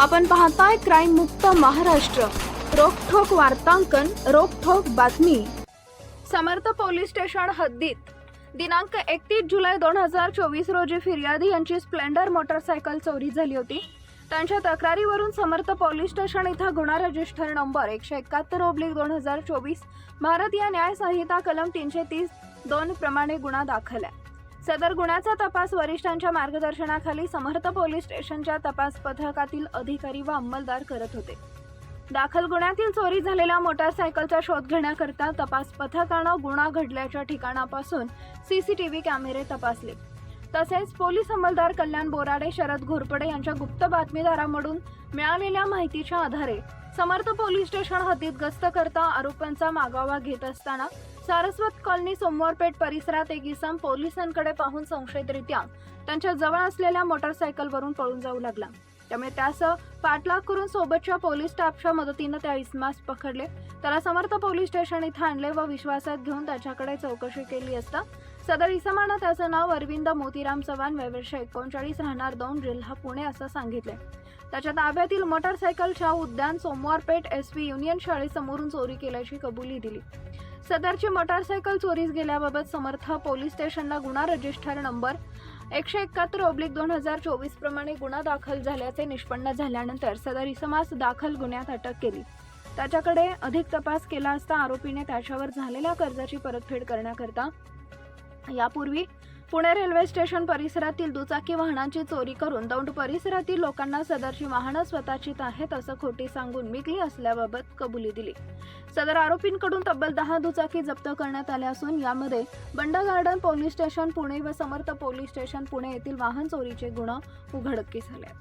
आपण पाहताय क्राईम मुक्त महाराष्ट्र. रोखोक वार्तांकन रोखोक बातमी. समर्थ पोलीस स्टेशन हद्दीत. दिनांक एकतीस जुलै दोन हजार चोवीस रोजी फिर्यादी यांची स्प्लेंडर मोटरसायकल चोरी झाली होती. त्यांच्या तक्रारीवरून समर्थ पोलीस स्टेशन इथं गुन्हा रजिस्टर नंबर एकशे एकाहत्तर ओब्लिक दोन हजार चोवीस भारतीय न्याय संहिता कलम तीनशे तीस दोन प्रमाणे गुन्हा दाखल आहे. सदर गुन्ह्याचा तपास वरिष्ठांच्या मार्गदर्शनाखाली समर्थ पोलीस स्टेशनच्या तपास पथकातील अधिकारी व अंमलदार करत होते. दाखल गुन्ह्यातील चोरी झालेल्या मोटारसायकलचा शोध घेण्याकरता तपास पथकानं गुन्हा घडल्याच्या ठिकाणापासून सीसीटीव्ही कॅमेरे तपासले. तसेच पोलीस अंमलदार कल्याण बोराडे शरद घोरपडे यांच्या गुप्त बातमीदारांकडून मिळालेल्या माहितीच्या आधारे समर्थ पोलीस स्टेशन हद्दीत गस्त करता आरोपांचा मागोवा घेत असताना सारस्वत कॉलनी सोमवारपेठ परिसरात एक इसम पोलिसांकडे पाहून संशयितरित्या त्यांच्या जवळ असलेल्या मोटारसायकलवरून पळून जाऊ लागला. त्यामुळे त्यास पाठलाग करून सोबतच्या पोलीस स्टाफच्या मदतीनं त्या इसमास पकडले. त्याला समर्थ पोलीस स्टेशन इथं आणले व विश्वासात घेऊन त्याच्याकडे चौकशी केली असता सदर इसमानं त्याचं नाव अरविंद मोतीराम चव्हाण वयवर्ष एकोणचाळीस राहणार दोन जिल्हा पुणे असं सांगितले त्याच्या ताब्यातील मोटारसायकलच्या उद्यान सोमवारपेठ एस पी युनियन शाळेसमोरून चोरी केल्याची कबुली दिली. सदरची मोटारसायकल चोरीस गेल्याबाबत समर्थ पोलीस स्टेशनला गुन्हा रजिस्टर नंबर एकशे एकाहत्तर ओब्लिक दोन हजार चोवीस प्रमाणे गुन्हा दाखल झाल्याचे निष्पन्न झाल्यानंतर सदर इसमास दाखल गुन्ह्यात अटक केली. त्याच्याकडे अधिक तपास केला असता आरोपीने त्याच्यावर झालेल्या कर्जाची परतफेड करण्याकरता यापूर्वी पुणे रेल्वे स्टेशन परिसरातील दुचाकी वाहनांची चोरी करून दौंड परिसरातील लोकांना सदरची वाहनं स्वतःचीच आहेत असं खोटी सांगून विकली असल्याबाबत कबुली दिली सदर आरोपींकडून तब्बल दहा दुचाकी जप्त करण्यात आल्या असून यामध्ये बंड गार्डन पोलीस स्टेशन पुणे व समर्थ पोलीस स्टेशन पुणे येथील वाहन चोरीचे गुण उघडकीस आले आहेत.